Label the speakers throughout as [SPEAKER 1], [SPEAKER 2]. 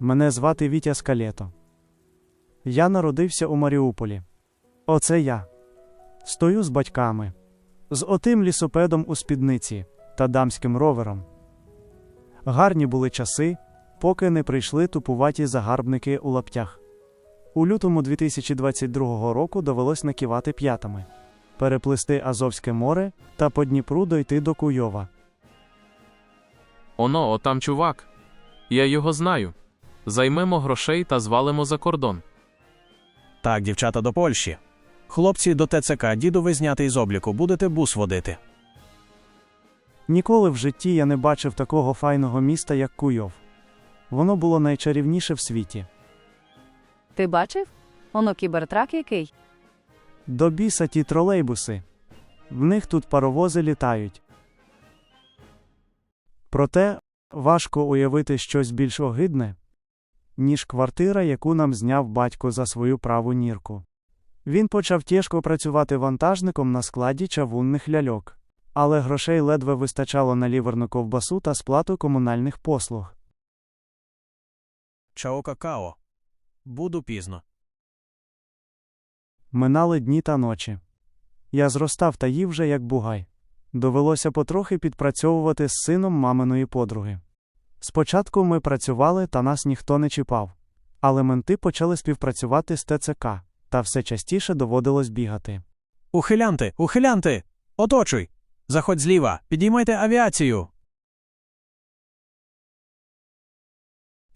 [SPEAKER 1] Мене звати Вітя Скалєто. Я народився у Маріуполі. Оце я. Стою з батьками, з отим лісопедом у спідниці та дамським ровером. Гарні були часи, поки не прийшли тупуваті загарбники у лаптях. У лютому 2022 року довелось накивати п'ятами, переплисти Азовське море та по Дніпру дойти до Куйова.
[SPEAKER 2] Оно, отам чувак. Я його знаю. Займемо грошей та звалимо за кордон.
[SPEAKER 3] Так, дівчата до Польщі. Хлопці до ТЦК, діду ви знятий з обліку, будете бус водити.
[SPEAKER 1] Ніколи в житті я не бачив такого файного міста, як Куйов. Воно було найчарівніше в світі.
[SPEAKER 4] Ти бачив? Оно кібертрак який?
[SPEAKER 1] До біса ті тролейбуси. В них тут паровози літають. Проте важко уявити щось більш огидне, ніж квартира, яку нам зняв батько за свою праву нірку. Він почав тяжко працювати вантажником на складі чавунних ляльок, але грошей ледве вистачало на ліверну ковбасу та сплату комунальних послуг.
[SPEAKER 3] Чао какао. Буду пізно.
[SPEAKER 1] Минали дні та ночі. Я зростав та їв вже як бугай. Довелося потрохи підпрацьовувати з сином маминої подруги. Спочатку ми працювали та нас ніхто не чіпав, але менти почали співпрацювати з ТЦК, та все частіше доводилось бігати.
[SPEAKER 3] Ухилянти, ухилянти! Оточуй! Заходь зліва, підіймайте авіацію.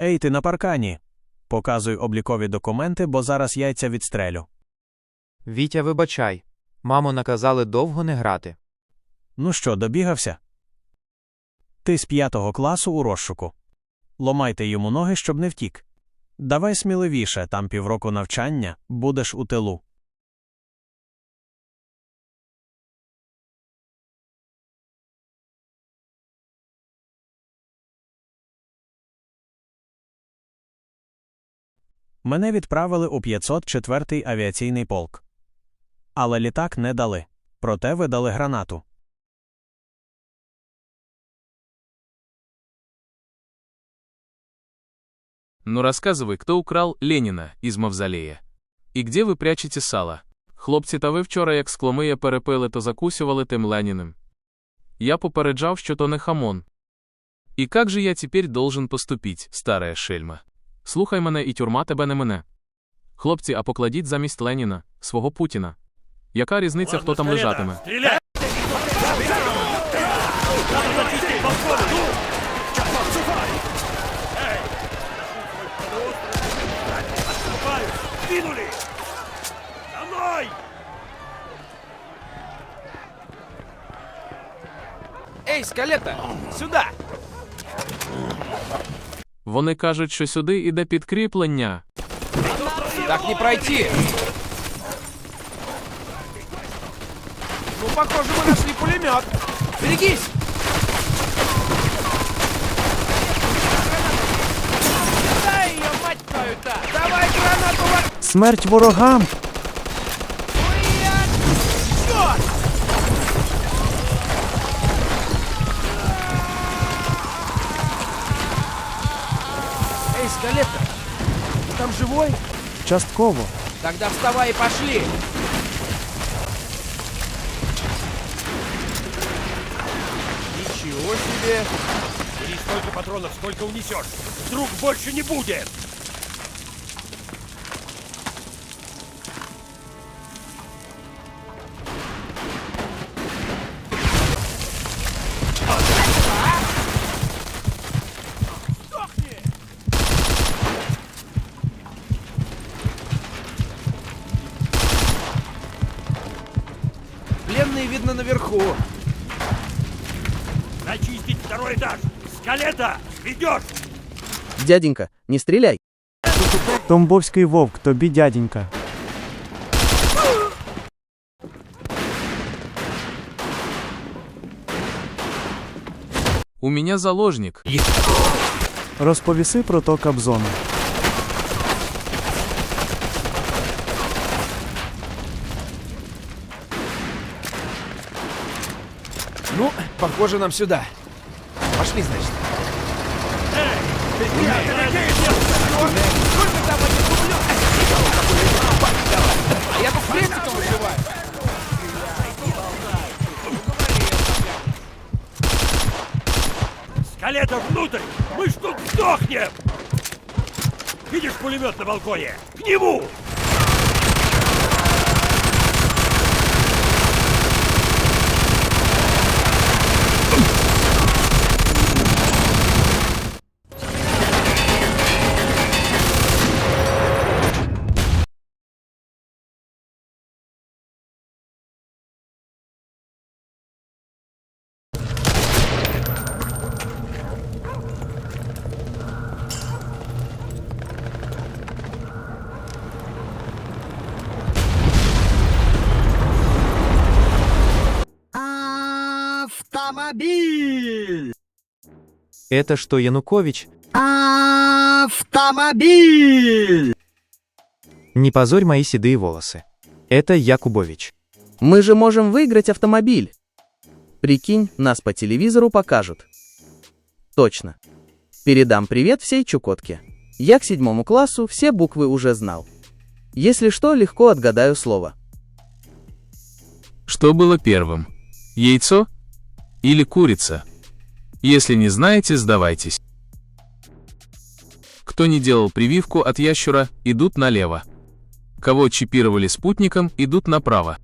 [SPEAKER 3] Ей, ти на паркані. Показуй облікові документи, бо зараз яйця відстрелю.
[SPEAKER 5] Вітя, вибачай. Мамо наказали довго не грати.
[SPEAKER 3] Ну що, добігався? Ти з п'ятого класу у розшуку. Ломайте йому ноги, щоб не втік. Давай сміливіше, там півроку навчання, будеш у тилу. Мене відправили у 504-й авіаційний полк. Але літак не дали. Проте видали гранату.
[SPEAKER 2] Ну рассказывай, кто украл Леніна із мавзолея? І где ви прячете сало? Хлопці, та ви вчора, як скломия перепили, то закусювали тим Леніним. Я попереджав, що то не хамон. І как же я тепер должен поступить, старая шельма? Слухай мене, і тюрма тебе не мене. Хлопці, а покладіть замість Леніна, свого Путіна. Яка різниця, хто там лежатиме?
[SPEAKER 6] Двинули! За мной!
[SPEAKER 5] Ей, скалета! Сюда!
[SPEAKER 2] Вони кажуть, що сюди іде підкріплення.
[SPEAKER 5] Так не пройти! Ну, похоже, мы нашли пулемет. Берегись! Дай ее, мать твою-то! Давай гранату в
[SPEAKER 1] Смерть ворогам!
[SPEAKER 5] Эй, скалета! Ты там живой?
[SPEAKER 1] Частково.
[SPEAKER 5] Тогда вставай и пошли!
[SPEAKER 6] Ничего себе! Бери столько патронов, сколько унесешь! Вдруг больше не будет!
[SPEAKER 5] Пленные видно наверху.
[SPEAKER 6] Зачистить второй этаж! Скалета! Ведешь!
[SPEAKER 7] Дяденька, не стреляй.
[SPEAKER 1] Томбовський вовк, тобі дяденька.
[SPEAKER 2] У мене заложник.
[SPEAKER 1] Розповіси про то Кабзону.
[SPEAKER 5] Похоже нам сюда. Пошли, значит.
[SPEAKER 6] Эй! Скалета внутрь! Мы ж тут сдохнем! Видишь пулемет на балконе? К нему!
[SPEAKER 5] Это что, Янукович?
[SPEAKER 8] Автомобиль!
[SPEAKER 5] Не позорь мои седые волосы. Это Якубович.
[SPEAKER 7] Мы же можем выиграть автомобиль. Прикинь, нас по телевизору покажут. Точно. Передам привет всей Чукотке. Я к седьмому классу все буквы уже знал. Если что, легко отгадаю слово.
[SPEAKER 2] Что было первым? Яйцо или курица? Если не знаете, сдавайтесь. Кто не делал прививку от ящура, идут налево. Кого чипировали спутником, идут направо.